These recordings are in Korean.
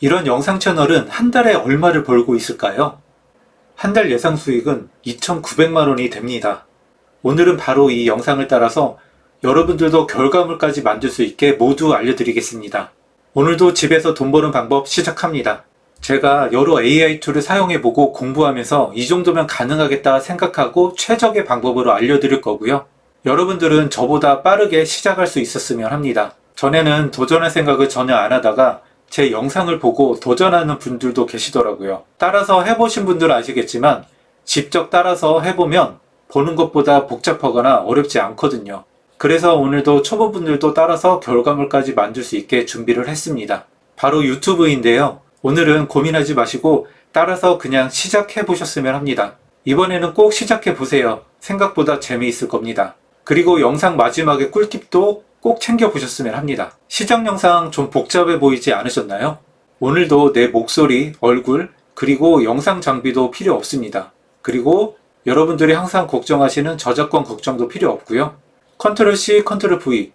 이런 영상 채널은 한 달에 얼마를 벌고 있을까요? 한 달 예상 수익은 2,900만 원이 됩니다. 오늘은 바로 이 영상을 따라서 여러분들도 결과물까지 만들 수 있게 모두 알려드리겠습니다. 오늘도 집에서 돈 버는 방법 시작합니다. 제가 여러 AI 툴을 사용해보고 공부하면서 이 정도면 가능하겠다 생각하고 최적의 방법으로 알려드릴 거고요. 여러분들은 저보다 빠르게 시작할 수 있었으면 합니다. 전에는 도전할 생각을 전혀 안 하다가 제 영상을 보고 도전하는 분들도 계시더라고요. 따라서 해보신 분들은 아시겠지만 직접 따라서 해보면 보는 것보다 복잡하거나 어렵지 않거든요. 그래서 오늘도 초보분들도 따라서 결과물까지 만들 수 있게 준비를 했습니다. 바로 유튜브인데요. 오늘은 고민하지 마시고 따라서 그냥 시작해 보셨으면 합니다. 이번에는 꼭 시작해 보세요. 생각보다 재미있을 겁니다. 그리고 영상 마지막에 꿀팁도 꼭 챙겨 보셨으면 합니다. 시작 영상 좀 복잡해 보이지 않으셨나요? 오늘도 내 목소리, 얼굴, 그리고 영상 장비도 필요 없습니다. 그리고 여러분들이 항상 걱정하시는 저작권 걱정도 필요 없고요. 컨트롤 C, 컨트롤 V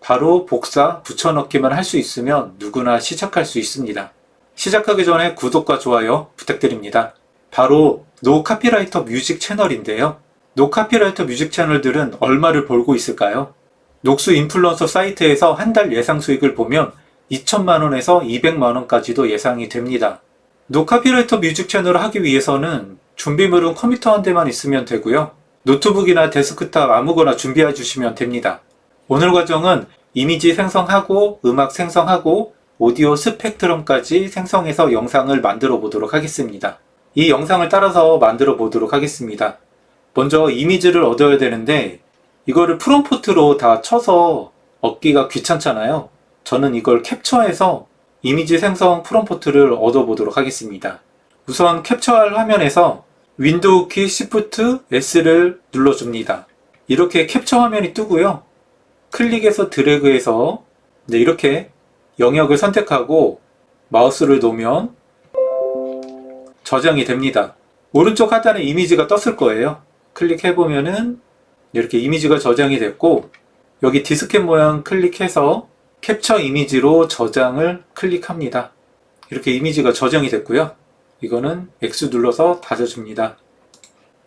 바로 복사, 붙여넣기만 할 수 있으면 누구나 시작할 수 있습니다. 시작하기 전에 구독과 좋아요 부탁드립니다. 바로 노 카피라이터 뮤직 채널인데요. 노 카피라이터 뮤직 채널들은 얼마를 벌고 있을까요? 녹수 인플루언서 사이트에서 한 달 예상 수익을 보면 2천만 원에서 200만 원까지도 예상이 됩니다. 노 카피라이터 뮤직 채널을 하기 위해서는 준비물은 컴퓨터 한 대만 있으면 되고요. 노트북이나 데스크탑 아무거나 준비해 주시면 됩니다. 오늘 과정은 이미지 생성하고 음악 생성하고 오디오 스펙트럼까지 생성해서 영상을 만들어 보도록 하겠습니다. 이 영상을 따라서 만들어 보도록 하겠습니다. 먼저 이미지를 얻어야 되는데 이거를 프롬프트로 다 쳐서 얻기가 귀찮잖아요. 저는 이걸 캡처해서 이미지 생성 프롬프트를 얻어 보도록 하겠습니다. 우선 캡처할 화면에서 윈도우 키 Shift S를 눌러줍니다. 이렇게 캡처 화면이 뜨고요. 클릭해서 드래그해서 네, 이렇게 영역을 선택하고 마우스를 놓으면 저장이 됩니다. 오른쪽 하단에 이미지가 떴을 거예요. 클릭해보면은 이렇게 이미지가 저장이 됐고 여기 디스켓 모양 클릭해서 캡처 이미지로 저장을 클릭합니다. 이렇게 이미지가 저장이 됐고요. 이거는 X 눌러서 닫아줍니다.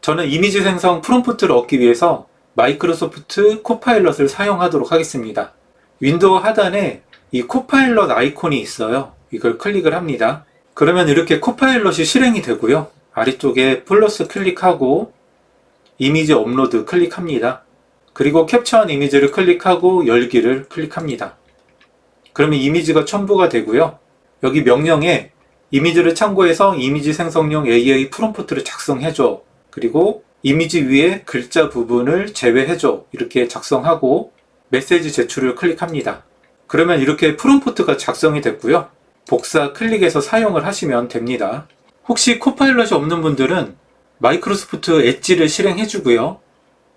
저는 이미지 생성 프롬프트를 얻기 위해서 마이크로소프트 코파일럿을 사용하도록 하겠습니다. 윈도우 하단에 이 코파일럿 아이콘이 있어요. 이걸 클릭을 합니다. 그러면 이렇게 코파일럿이 실행이 되고요. 아래쪽에 플러스 클릭하고 이미지 업로드 클릭합니다. 그리고 캡처한 이미지를 클릭하고 열기를 클릭합니다. 그러면 이미지가 첨부가 되고요. 여기 명령에 이미지를 참고해서 이미지 생성용 AA 프롬프트를 작성해줘. 그리고 이미지 위에 글자 부분을 제외해줘. 이렇게 작성하고 메시지 제출을 클릭합니다. 그러면 이렇게 프롬프트가 작성이 됐고요. 복사 클릭해서 사용을 하시면 됩니다. 혹시 코파일럿이 없는 분들은 마이크로소프트 엣지를 실행해주고요.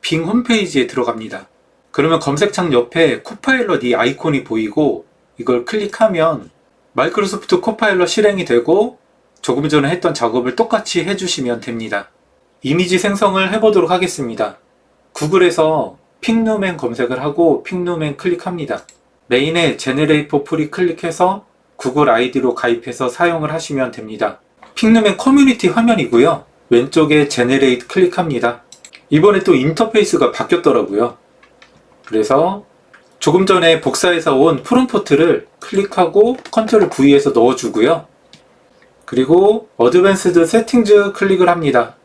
빙 홈페이지에 들어갑니다. 그러면 검색창 옆에 코파일럿 이 아이콘이 보이고 이걸 클릭하면 마이크로소프트 코파일럿 실행이 되고 조금 전에 했던 작업을 똑같이 해주시면 됩니다. 이미지 생성을 해보도록 하겠습니다. 구글에서 픽누맨 검색을 하고 픽누맨 클릭합니다. 메인에 프리 클릭해서 구글 아이디로 가입해서 사용을 하시면 됩니다. 픽누맨 커뮤니티 화면이고요. 왼쪽에 제네레이트 클릭합니다. 이번에 또 인터페이스가 바뀌었더라고요. 그래서 조금 전에 복사해서 온 프롬프트를 클릭하고 컨트롤 V에서 넣어주고요. 그리고 어드밴스드 세팅즈 클릭을 합니다.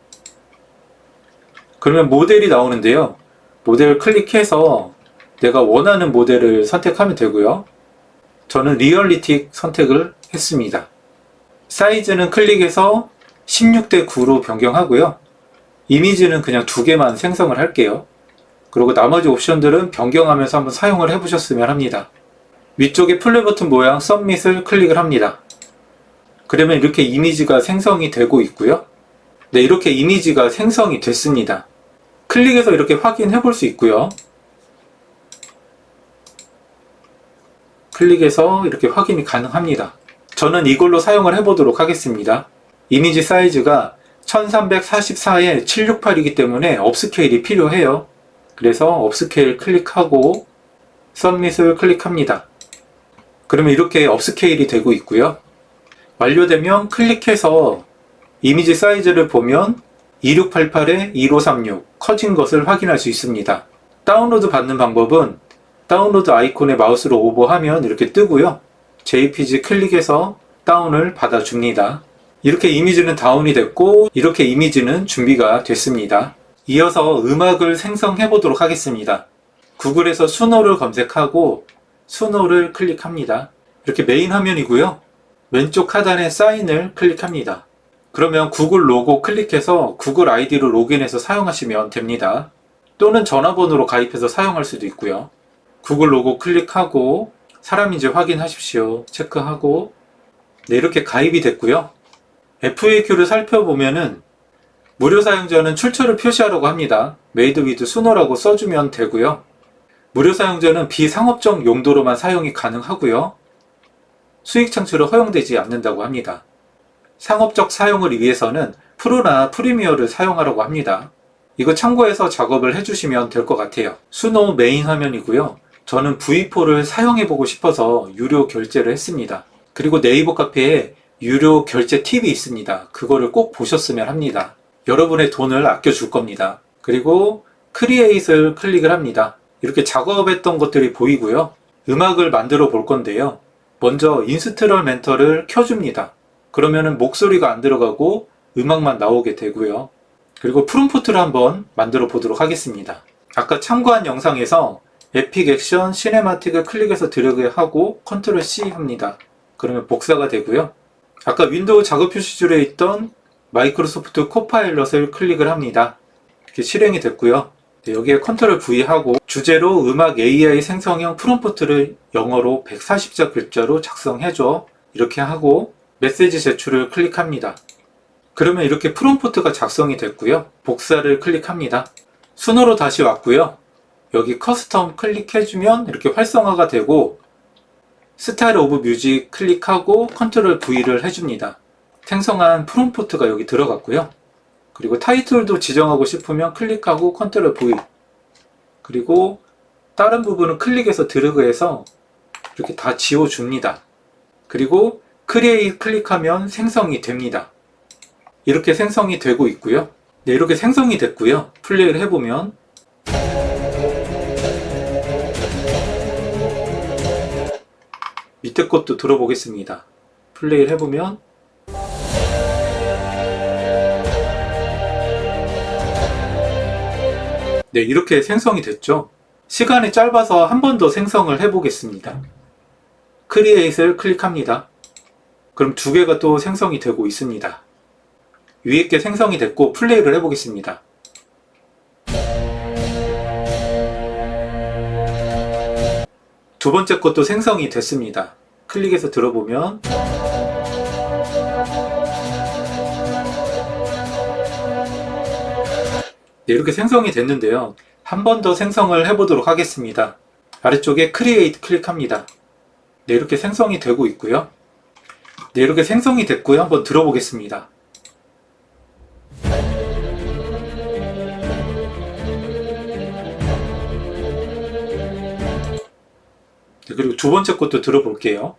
그러면 모델이 나오는데요. 모델을 클릭해서 내가 원하는 모델을 선택하면 되고요. 저는 리얼리틱 선택을 했습니다. 사이즈는 클릭해서 16대 9로 변경하고요. 이미지는 그냥 두 개만 생성을 할게요. 그리고 나머지 옵션들은 변경하면서 한번 사용을 해보셨으면 합니다. 위쪽에 플레이 버튼 모양 썸밋을 클릭을 합니다. 그러면 이렇게 이미지가 생성이 되고 있고요. 네, 이렇게 이미지가 생성이 됐습니다. 클릭해서 이렇게 확인해 볼 수 있고요. 클릭해서 이렇게 확인이 가능합니다. 저는 이걸로 사용을 해 보도록 하겠습니다. 이미지 사이즈가 1344에 768이기 때문에 업스케일이 필요해요. 그래서 업스케일 클릭하고 썸밋을 클릭합니다. 그러면 이렇게 업스케일이 되고 있고요. 완료되면 클릭해서 이미지 사이즈를 보면 2688에 1536 커진 것을 확인할 수 있습니다. 다운로드 받는 방법은 다운로드 아이콘에 마우스로 오버하면 이렇게 뜨고요. JPG 클릭해서 다운을 받아줍니다. 이렇게 이미지는 다운이 됐고 이렇게 이미지는 준비가 됐습니다. 이어서 음악을 생성해 보도록 하겠습니다. 구글에서 수노를 검색하고 수노를 클릭합니다. 이렇게 메인 화면이고요. 왼쪽 하단에 사인을 클릭합니다. 그러면 구글 로고 클릭해서 구글 아이디로 로그인해서 사용하시면 됩니다. 또는 전화번호로 가입해서 사용할 수도 있고요. 구글 로고 클릭하고 사람인지 확인하십시오. 체크하고 네, 이렇게 가입이 됐고요. FAQ를 살펴보면은 무료 사용자는 출처를 표시하라고 합니다. 메이드 위드 수노라고 써주면 되고요. 무료 사용자는 비상업적 용도로만 사용이 가능하고요. 수익 창출은 허용되지 않는다고 합니다. 상업적 사용을 위해서는 프로나 프리미어를 사용하라고 합니다. 이거 참고해서 작업을 해주시면 될 것 같아요. 수노 메인 화면이고요. 저는 V4를 사용해보고 싶어서 유료 결제를 했습니다. 그리고 네이버 카페에 유료 결제 팁이 있습니다. 그거를 꼭 보셨으면 합니다. 여러분의 돈을 아껴줄 겁니다. 그리고 크리에이트를 클릭을 합니다. 이렇게 작업했던 것들이 보이고요. 음악을 만들어 볼 건데요. 먼저 인스트루멘터를 켜줍니다. 그러면은 목소리가 안 들어가고 음악만 나오게 되고요. 그리고 프롬프트를 한번 만들어 보도록 하겠습니다. 아까 참고한 영상에서 에픽 액션 시네마틱을 클릭해서 들어게 하고 컨트롤 C 합니다. 그러면 복사가 되고요. 아까 윈도우 작업 표시줄에 있던 마이크로소프트 코파일럿을 클릭을 합니다. 이렇게 실행이 됐고요. 네, 여기에 컨트롤 V 하고 주제로 음악 AI 생성형 프롬프트를 영어로 140자 글자로 작성해줘. 이렇게 하고 메시지 제출을 클릭합니다. 그러면 이렇게 프롬프트가 작성이 됐고요. 복사를 클릭합니다. 순으로 다시 왔고요. 여기 커스텀 클릭해주면 이렇게 활성화가 되고 스타일 오브 뮤직 클릭하고 컨트롤 V를 해줍니다. 생성한 프롬프트가 여기 들어갔고요. 그리고 타이틀도 지정하고 싶으면 클릭하고 컨트롤 V 그리고 다른 부분은 클릭해서 드래그해서 이렇게 다 지워줍니다. 그리고 크리에이 클릭하면 생성이 됩니다. 이렇게 생성이 되고 있고요. 네, 이렇게 생성이 됐고요. 플레이를 해보면 밑에 것도 들어보겠습니다. 플레이를 해보면 네, 이렇게 생성이 됐죠. 시간이 짧아서 한 번 더 생성을 해보겠습니다. 크리에이트를 클릭합니다. 그럼 두 개가 또 생성이 되고 있습니다. 위에 게 생성이 됐고 플레이를 해보겠습니다. 두 번째 것도 생성이 됐습니다. 클릭해서 들어보면 네, 이렇게 생성이 됐는데요. 한 번 더 생성을 해보도록 하겠습니다. 아래쪽에 크리에이트 클릭합니다. 네, 이렇게 생성이 되고 있고요. 네, 이렇게 생성이 됐고요. 한번 들어보겠습니다. 그리고 두 번째 것도 들어볼게요.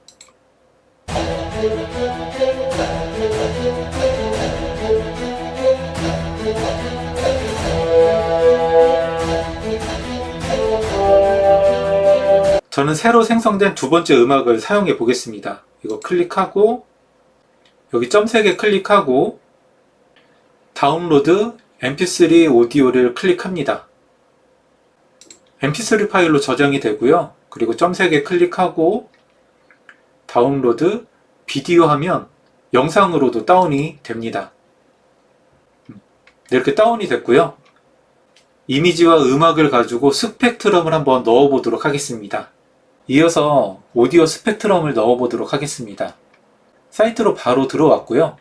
저는 새로 생성된 두 번째 음악을 사용해 보겠습니다. 이거 클릭하고 여기 점 3개 클릭하고 다운로드 mp3 오디오를 클릭합니다. mp3 파일로 저장이 되고요. 그리고 점 3개 클릭하고 다운로드 비디오 하면 영상으로도 다운이 됩니다. 네, 이렇게 다운이 됐고요. 이미지와 음악을 가지고 스펙트럼을 한번 넣어 보도록 하겠습니다. 이어서 오디오 스펙트럼을 넣어 보도록 하겠습니다. 사이트로 바로 들어왔고요.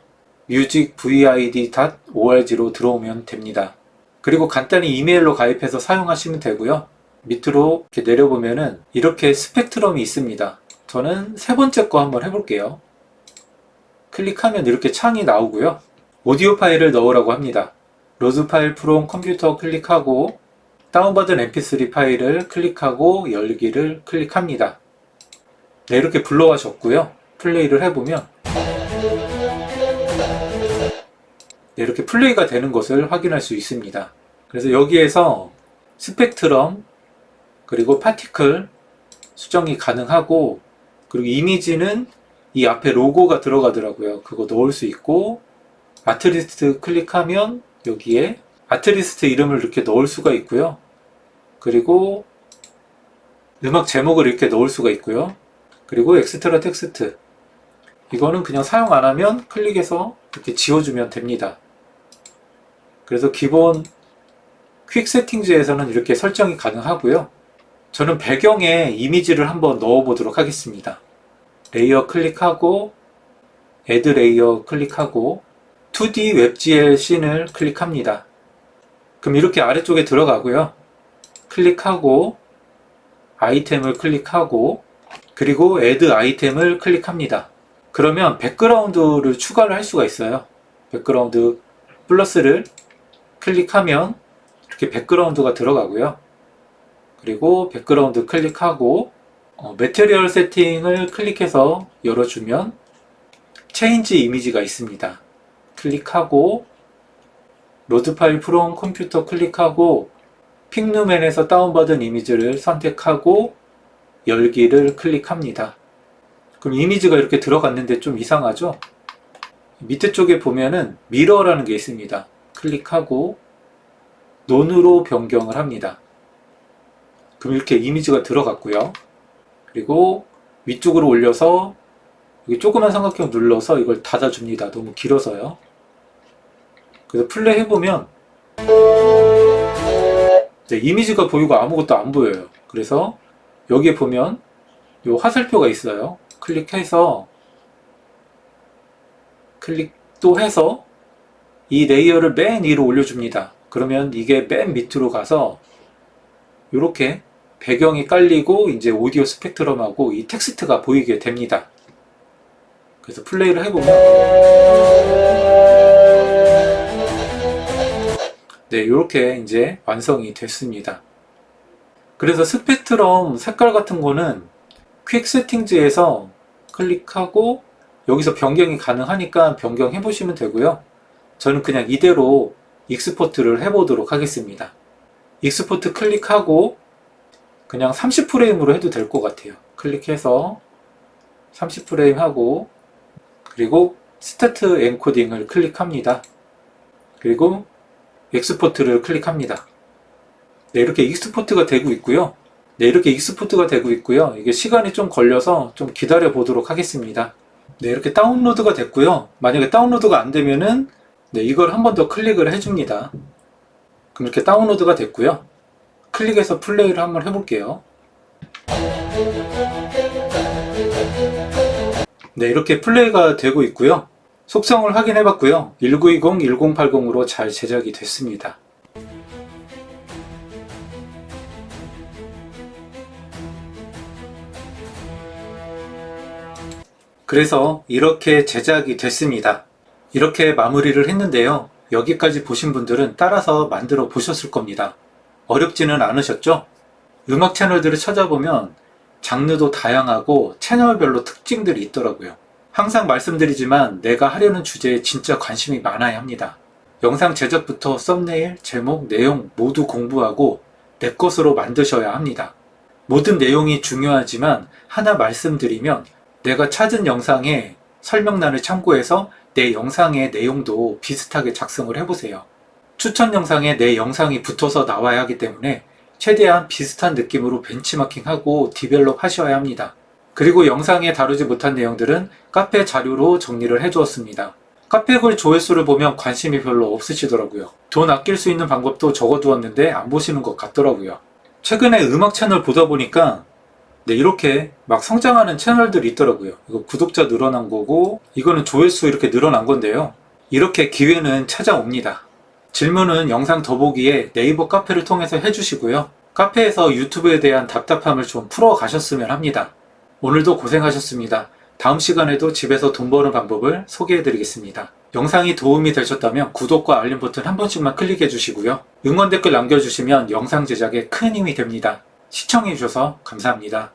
musicvid.org로 들어오면 됩니다. 그리고 간단히 이메일로 가입해서 사용하시면 되고요. 밑으로 이렇게 내려보면은 이렇게 스펙트럼이 있습니다. 저는 세 번째 거 한번 해볼게요. 클릭하면 이렇게 창이 나오고요. 오디오 파일을 넣으라고 합니다. 로즈 파일 프롬 컴퓨터 클릭하고 다운받은 mp3 파일을 클릭하고 열기를 클릭합니다. 네, 이렇게 불러와 줬고요. 플레이를 해보면 네, 이렇게 플레이가 되는 것을 확인할 수 있습니다. 그래서 여기에서 스펙트럼 그리고 파티클 수정이 가능하고 그리고 이미지는 이 앞에 로고가 들어가더라고요. 그거 넣을 수 있고 아트리스트 클릭하면 여기에 아트리스트 이름을 이렇게 넣을 수가 있고요. 그리고 음악 제목을 이렇게 넣을 수가 있고요. 그리고 엑스트라 텍스트 이거는 그냥 사용 안 하면 클릭해서 이렇게 지워주면 됩니다. 그래서 기본 퀵 세팅즈에서는 이렇게 설정이 가능하고요. 저는 배경에 이미지를 한번 넣어 보도록 하겠습니다. 레이어 클릭하고 애드 레이어 클릭하고 2D WebGL 씬을 클릭합니다. 그럼 이렇게 아래쪽에 들어가고요. 클릭하고 아이템을 클릭하고 그리고 애드 아이템을 클릭합니다. 그러면 백그라운드를 추가를 할 수가 있어요. 백그라운드 플러스를 클릭하면 이렇게 백그라운드가 들어가고요. 그리고 백그라운드 클릭하고 어, 매테리얼 세팅을 클릭해서 열어주면 체인지 이미지가 있습니다. 클릭하고 로드 파일 프롬 컴퓨터 클릭하고 픽누맨에서 다운받은 이미지를 선택하고 열기를 클릭합니다. 그럼 이미지가 이렇게 들어갔는데 좀 이상하죠? 밑에 쪽에 보면은 미러라는 게 있습니다. 클릭하고 논으로 변경을 합니다. 그럼 이렇게 이미지가 들어갔고요. 그리고 위쪽으로 올려서 여기 조그만 삼각형 눌러서 이걸 닫아줍니다. 너무 길어서요. 그래서 플레이 해보면 네, 이미지가 보이고 아무것도 안 보여요. 그래서 여기에 보면 요 화살표가 있어요. 클릭해서 클릭도 해서 이 레이어를 맨 위로 올려줍니다. 그러면 이게 맨 밑으로 가서 이렇게 배경이 깔리고 이제 오디오 스펙트럼하고 이 텍스트가 보이게 됩니다. 그래서 플레이를 해보면 네 이렇게 이제 완성이 됐습니다. 그래서 스펙트럼 색깔 같은 거는 퀵 세팅즈에서 클릭하고 여기서 변경이 가능하니까 변경해 보시면 되고요. 저는 그냥 이대로 익스포트를 해보도록 하겠습니다. 익스포트 클릭하고 그냥 30프레임으로 해도 될 것 같아요. 클릭해서 30프레임 하고 그리고 스타트 엔코딩을 클릭합니다. 그리고 익스포트를 클릭합니다. 네, 이렇게 익스포트가 되고 있고요. 네, 이렇게 익스포트가 되고 있고요. 이게 시간이 좀 걸려서 좀 기다려 보도록 하겠습니다. 네, 이렇게 다운로드가 됐고요. 만약에 다운로드가 안 되면은 네, 이걸 한 번 더 클릭을 해줍니다. 그럼 이렇게 다운로드가 됐고요. 클릭해서 플레이를 한번 해볼게요. 네, 이렇게 플레이가 되고 있고요. 속성을 확인해 봤고요. 1920, 1080으로 잘 제작이 됐습니다. 그래서 이렇게 제작이 됐습니다. 이렇게 마무리를 했는데요. 여기까지 보신 분들은 따라서 만들어 보셨을 겁니다. 어렵지는 않으셨죠? 음악 채널들을 찾아보면 장르도 다양하고 채널별로 특징들이 있더라고요. 항상 말씀드리지만 내가 하려는 주제에 진짜 관심이 많아야 합니다. 영상 제작부터 썸네일, 제목, 내용 모두 공부하고 내 것으로 만드셔야 합니다. 모든 내용이 중요하지만 하나 말씀드리면 내가 찾은 영상의 설명란을 참고해서 내 영상의 내용도 비슷하게 작성을 해보세요. 추천 영상에 내 영상이 붙어서 나와야 하기 때문에 최대한 비슷한 느낌으로 벤치마킹하고 디벨롭 하셔야 합니다. 그리고 영상에 다루지 못한 내용들은 카페 자료로 정리를 해두었습니다. 카페 글 조회수를 보면 관심이 별로 없으시더라고요. 돈 아낄 수 있는 방법도 적어두었는데 안 보시는 것 같더라고요. 최근에 음악 채널 보다 보니까 네, 이렇게 막 성장하는 채널들이 있더라고요. 이거 구독자 늘어난 거고, 이거는 조회수 이렇게 늘어난 건데요. 이렇게 기회는 찾아옵니다. 질문은 영상 더보기에 네이버 카페를 통해서 해주시고요. 카페에서 유튜브에 대한 답답함을 좀 풀어 가셨으면 합니다. 오늘도 고생하셨습니다. 다음 시간에도 집에서 돈 버는 방법을 소개해 드리겠습니다. 영상이 도움이 되셨다면 구독과 알림 버튼 한 번씩만 클릭해 주시고요. 응원 댓글 남겨주시면 영상 제작에 큰 힘이 됩니다. 시청해 주셔서 감사합니다.